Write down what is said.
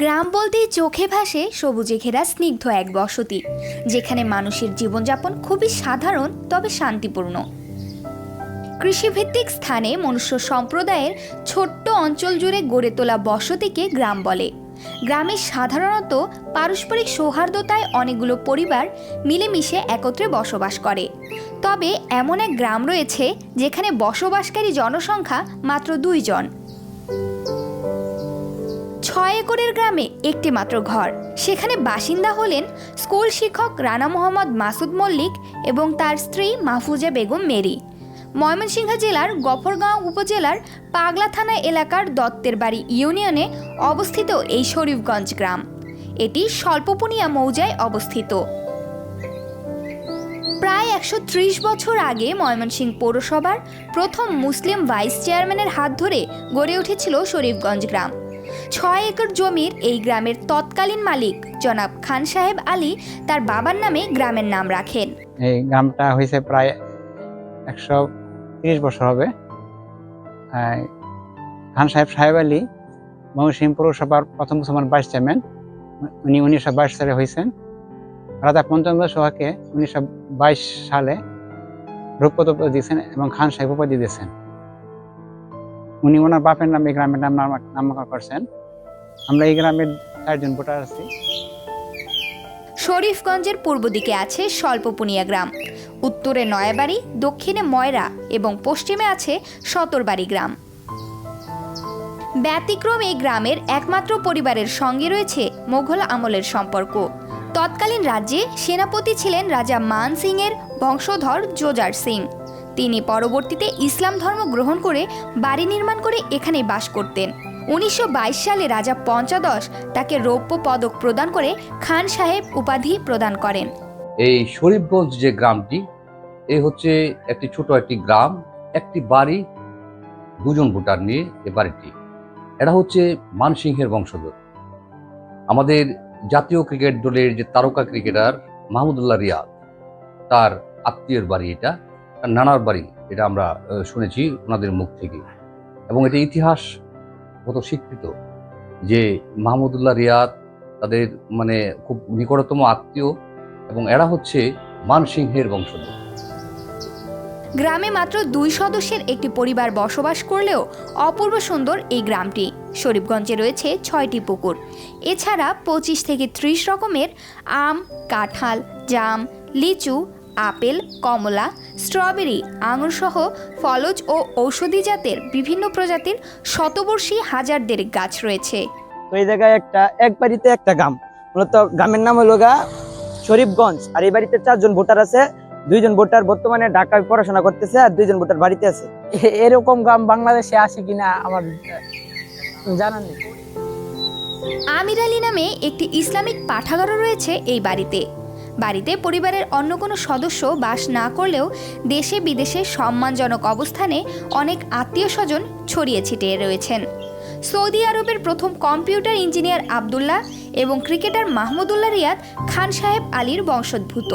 গ্রাম বলতেই চোখে ভাসে সবুজে ঘেরা স্নিগ্ধ এক বসতি, যেখানে মানুষের জীবনযাপন খুবই সাধারণ, তবে শান্তিপূর্ণ। কৃষিভিত্তিক স্থানে মনুষ্য সম্প্রদায়ের ছোট্ট অঞ্চল জুড়ে গড়ে তোলা বসতিকে গ্রাম বলে। গ্রামে সাধারণত পারস্পরিক সৌহার্দ্যতায় অনেকগুলো পরিবার মিলেমিশে একত্রে বসবাস করে। তবে এমন এক গ্রাম রয়েছে, যেখানে বসবাসকারী জনসংখ্যা মাত্র দুইজন ছয় একরের গ্রামে একটি মাত্র ঘর। সেখানে বাসিন্দা হলেন স্কুল শিক্ষক রানা মোহাম্মদ মাসুদ মল্লিক এবং তার স্ত্রী মাহফুজা বেগম মেরি। ময়মনসিংহ জেলার গফরগাঁও উপজেলার পাগলা থানা এলাকার দত্তের বাড়ি ইউনিয়নে অবস্থিত এই শরীফগঞ্জ গ্রাম। এটি স্বল্পপুনিয়া মৌজায় অবস্থিত। প্রায় একশো ত্রিশ বছর আগে ময়মনসিংহ পৌরসভার প্রথম মুসলিম ভাইস চেয়ারম্যানের হাত ধরে গড়ে উঠেছিল শরীফগঞ্জ গ্রাম। ছয় একর জমির এই গ্রামের তৎকালীন মালিক জনাব খান সাহেব আলী তার বাবার নামে গ্রামের নাম রাখেন। এই গ্রামটা হয়েছে প্রায় একশো তিরিশ বছর হবে। খান সাহেব সাহেব আলী ময়মনসিংহ পৌরসভার প্রথম মুসলমান ভাইস চেয়ারম্যান। উনি উনিশশো বাইশ সালে হয়েছেন। রাজা পঞ্চম সোহাকে উনিশশো বাইশ সালে রূপপদ উপাধি দিয়েছেন এবং খান সাহেব উপাধি দিয়েছেন। উনি ওনার বাপের নামে গ্রামের নাম নামা- নামকরণ করছেন। আমরা এই গ্রামের চারজন ভোটার আছি। শরীফগঞ্জের পূর্ব দিকে আছে স্বল্পপুনিয়া গ্রাম। উত্তরে নয়াবাড়ি, দক্ষিণে ময়রা এবং পশ্চিমে আছে সতরবাড়ি গ্রাম। ব্যতিক্রম এই গ্রামের একমাত্র পরিবারের সঙ্গে রয়েছে মোঘল আমলের সম্পর্ক। তৎকালীন রাজ্যে সেনাপতি ছিলেন রাজা মান সিং এর বংশধর জোজার সিং। তিনি পরবর্তীতে ইসলাম ধর্ম গ্রহণ করে বাড়ি নির্মাণ করে এখানে বাস করতেন। উনিশশো বাইশ সালে রাজা পঞ্চদশ তাকে রৌপ্য পদক প্রদান করে খান সাহেব উপাধি প্রদান করেন। এই শরীফগঞ্জ যে গ্রামটি, এ হচ্ছে একটি ছোট একটি গ্রাম, একটি বাড়ি, দুজন ভোটার নিয়ে এ বাড়িটি। এটা হচ্ছে মানসিংহের বংশধর। আমাদের জাতীয় ক্রিকেট দলের যে তারকা ক্রিকেটার মাহমুদুল্লাহ রিয়াদ, তার আত্মীয়ের বাড়ি এটা নানার বাড়ি, এটা আমরা শুনেছি ওনাদের মুখ থেকে। এবং এটা ইতিহাস কত স্বীকৃত যে মাহমুদুল্লাহ রিয়াদ তাদের মানে খুব নিকটতম আত্মীয় এবং এরা হচ্ছে মানসিংহের বংশধর। গ্রামে মাত্র দুই সদস্যের একটি পরিবার বসবাস করলেও অপূর্ব সুন্দর এই গ্রামটি। শরীফগঞ্জে রয়েছে ছয়টি পুকুর। এছাড়া পঁচিশ থেকে ত্রিশ রকমের আম, কাঁঠাল, জাম, লিচু, আপেল, কমলা স্ট্রবেরি আঙুর সহ ফলজ ও ঔষধি জাতের বিভিন্ন প্রজাতির শতবর্ষী হাজার দেড়েক গাছ রয়েছে। ওই জায়গায় একটা এক বাড়িতে একটা গ্রাম। মূলত গ্রামের নাম হলো গা শরীফগঞ্জ। আর এই বাড়িতে চারজন ভোটার আছে দুইজন ভোটার বর্তমানে ঢাকায় পড়াশোনা করতেছে আর দুইজন ভোটার বাড়িতে আছে। এরকম গ্রাম বাংলাদেশে আছে কিনা আমার জানা নেই। আমির আলী নামে একটি ইসলামিক পাঠাগারও রয়েছে এই বাড়িতে। বাড়িতে পরিবারের অন্য কোনো সদস্য বাস না করলেও দেশে বিদেশে সম্মানজনক অবস্থানে অনেক আত্মীয় স্বজন ছড়িয়ে ছিটিয়ে রয়েছেন। সৌদি আরবের প্রথম কম্পিউটার ইঞ্জিনিয়ার আবদুল্লাহ এবং ক্রিকেটার মাহমুদুল্লাহ রিয়াদ খান সাহেব আলীর বংশোদ্ভূত।